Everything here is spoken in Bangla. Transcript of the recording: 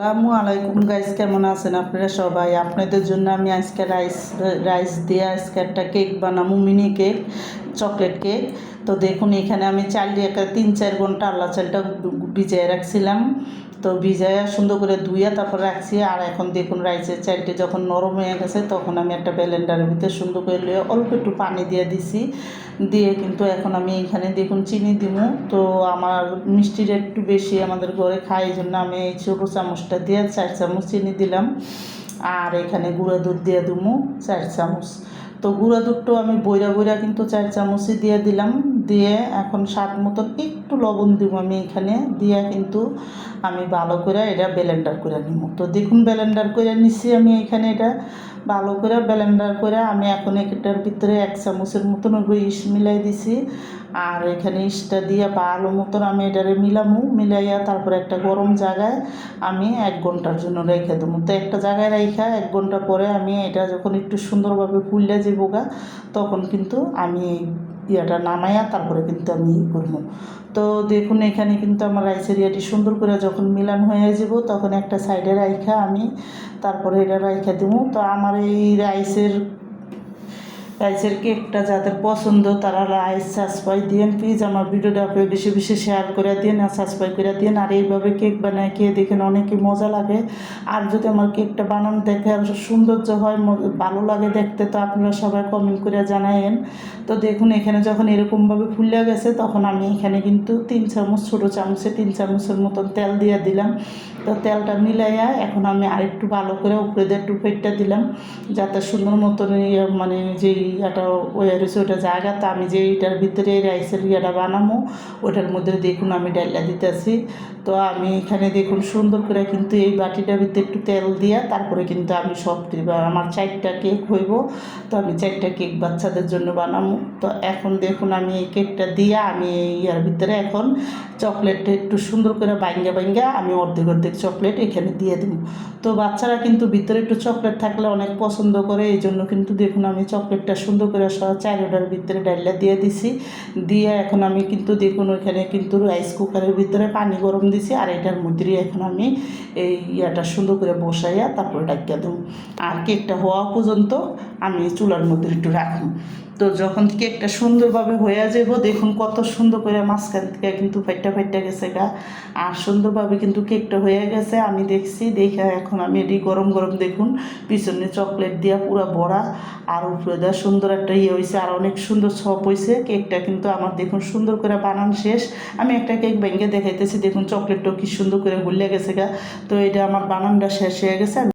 আসসালামু আলাইকুম গাইস কেমন আছেন আপনারা সবাই? আপনাদের জন্য আমি আজকে রাইস রাইস দিয়ে আজকে একটা কেক বানাবো মিনি কেক চকলেট কেক তো দেখুন, এখানে আমি চাল দিয়ে একটা তিন চার ঘণ্টা আল্লাহ চালটা ভিজিয়ে রাখছিলাম। তো ভিজাইয়া সুন্দর করে ধুইয়া তারপর রাখছি। আর এখন দেখুন রাইসের চালটি যখন নরম হয়ে গেছে, তখন আমি একটা ব্লেন্ডারের ভিতরে সুন্দর করে লিয়ে অল্প একটু পানি দিয়ে দিছি। দিয়ে কিন্তু এখন আমি এখানে দেখুন চিনি দিব তো আমার মিষ্টিটা একটু বেশি আমাদের ঘরে খাই এই জন্য আমি এই ছোটো চামচটা দিয়ে চার চামচ চিনি দিলাম। আর এখানে গুঁড়া দুধ দিয়ে দিবো চার চামচ। তো গুঁড়া দুধটাও আমি বইরা বইরা কিন্তু চার চামচই দিয়ে দিলাম। দিয়ে এখন স্বাদ মতন একটু লবণ দিব আমি এখানে। দিয়ে কিন্তু আমি ভালো করে এটা ব্লেন্ডার করে নিব। তো দেখুন ব্লেন্ডার করে নিছি আমি এখানে এটা। ভালো করে ব্লেন্ডার করে আমি এখন একটার ভিতরে এক চামচের মতন ওই ইস মিলাই দিছি। আর এখানে ইসটা দিয়ে ভালো মতন আমি এটারে মিলামু, মিলাইয়া তারপরে একটা গরম জায়গায় আমি এক ঘণ্টার জন্য রেখে দেবো। তো একটা জায়গায় রেখা এক ঘণ্টা পরে আমি এটা যখন একটু সুন্দরভাবে ফুললে যাব গা, তখন কিন্তু আমি ইয়েটা নামাইয়া তারপরে কিন্তু আমি ই করব। তো দেখুন, এখানে কিন্তু আমার রাইসের ইয়েটি সুন্দর করে যখন মিলান হয়ে যাব, তখন একটা সাইডে রাইখা আমি তারপরে এটা রাইখা দেবো। তো আমার এই রাইসের রাইসের কেকটা যাদের পছন্দ, তারা রাইস সাবস্ক্রাইব দিয়েন। প্লিজ আমার ভিডিওটা আপনি বেশি বেশি শেয়ার করে দিন আর সাবস্ক্রাইব করে দিন আর এইভাবে কেক বানায় খেয়ে দেখেন অনেকই মজা লাগে। আর যদি আমার কেকটা বানানো দেখে আর সৌন্দর্য হয় ভালো লাগে দেখতে, তো আপনারা সবাই কমেন্ট করে জানায়েন। তো দেখুন, এখানে যখন এরকমভাবে ফুলে গেছে, তখন আমি এখানে কিন্তু তিন চামচ, ছোটো চামচে তিন চামচের মতন তেল দিয়ে দিলাম। তো তেলটা মিলাইয়া এখন আমি আরেকটু ভালো করে উপরে দিয়ে একটু ফেটটা দিলাম, যাতে সুন্দর মতন ইয়ে মানে যে ইয়াটা ওয়া রয়েছে ওটা জায়গাতে আমি যে এটার ভিতরে রাইসের ইয়াটা বানাবো ওটার মধ্যে দেখুন আমি ডাইলা দিতেছি। তো আমি এখানে দেখুন সুন্দর করে কিন্তু এই বাটিটার ভিতরে একটু তেল দিয়া তারপরে কিন্তু আমি সব আমার চারটা কেক হইব, তো আমি চারটা কেক বাচ্চাদের জন্য বানাবো তো এখন দেখুন আমি এই কেকটা দিয়া আমি এই ইয়ার ভিতরে এখন চকলেটটা একটু সুন্দর করে বাইঙ্গা বাইঙ্গা আমি অর্ধেক অর্ধেক চকলেট এখানে দিয়ে দিব তো বাচ্চারা কিন্তু ভিতরে একটু চকলেট থাকলে অনেক পছন্দ করে এই জন্য কিন্তু দেখুন আমি চকলেটটা সুন্দর করে চারোটার ভিতরে ডাইলা দিয়ে দিছি। দিয়ে এখন আমি কিন্তু দেখুন ওইখানে কিন্তু রাইস কুকারের ভিতরে পানি গরম দিছি আর এটার মধ্যে এখন আমি এই ইয়াটা সুন্দর করে বসাইয়া তারপরে ডাকিয়া দেবো। আর কেকটা হওয়া পর্যন্ত আমি চুলার মধ্যে একটু রাখব তো যখন কেকটা সুন্দরভাবে হয়ে যাব দেখুন কত সুন্দর করে মাঝখান থেকে কিন্তু ফাইটটা ফাইটটা গেছে গা। আর সুন্দরভাবে কিন্তু কেকটা হয়ে গেছে, আমি দেখছি, দেখে এখন আমি এটি গরম গরম দেখুন, পিছনে চকলেট দিয়া পুরো ভরা আর উপরে দেওয়া সুন্দর একটা ইয়ে হয়েছে আর অনেক সুন্দর সপ হয়েছে কেকটা কিন্তু আমার দেখুন সুন্দর করে বানান শেষ। আমি একটা কেক ভেঙে দেখাইতেছি, দেখুন চকলেটটাও কি সুন্দর করে গুলিয়ে গেছে গা। তো এটা আমার বানানটা শেষ হয়ে গেছে